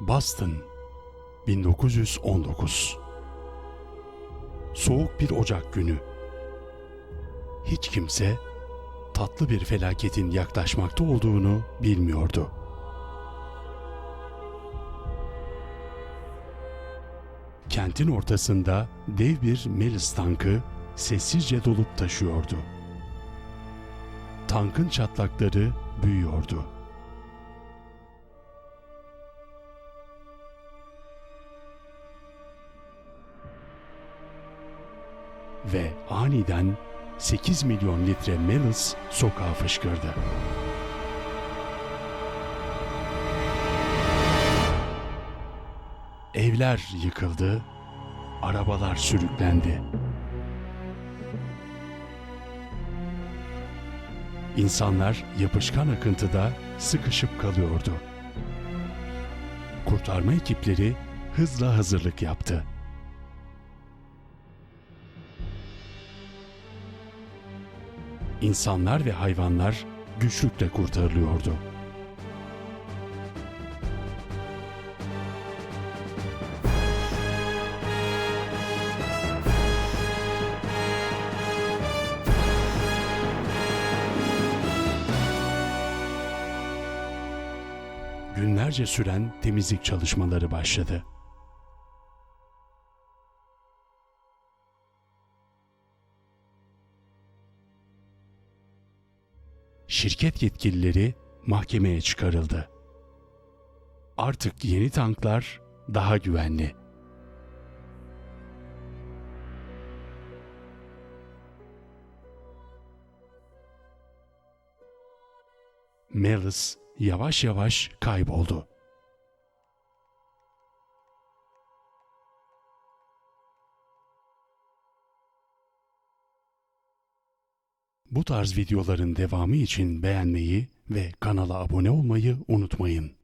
Boston 1919 Soğuk bir Ocak günü Hiç kimse tatlı bir felaketin yaklaşmakta olduğunu bilmiyordu. Kentin ortasında dev bir Melis tankı sessizce dolup taşıyordu. Tankın çatlakları büyüyordu. Ve aniden 8 milyon litre Melis sokağa fışkırdı. Evler yıkıldı, arabalar sürüklendi. İnsanlar yapışkan akıntıda sıkışıp kalıyordu. Kurtarma ekipleri hızla hazırlık yaptı. İnsanlar ve hayvanlar güçlükle kurtarılıyordu. Günlerce süren temizlik çalışmaları başladı. Şirket yetkilileri mahkemeye çıkarıldı. Artık yeni tanklar daha güvenli. Melis yavaş yavaş kayboldu. Bu tarz videoların devamı için beğenmeyi ve kanala abone olmayı unutmayın.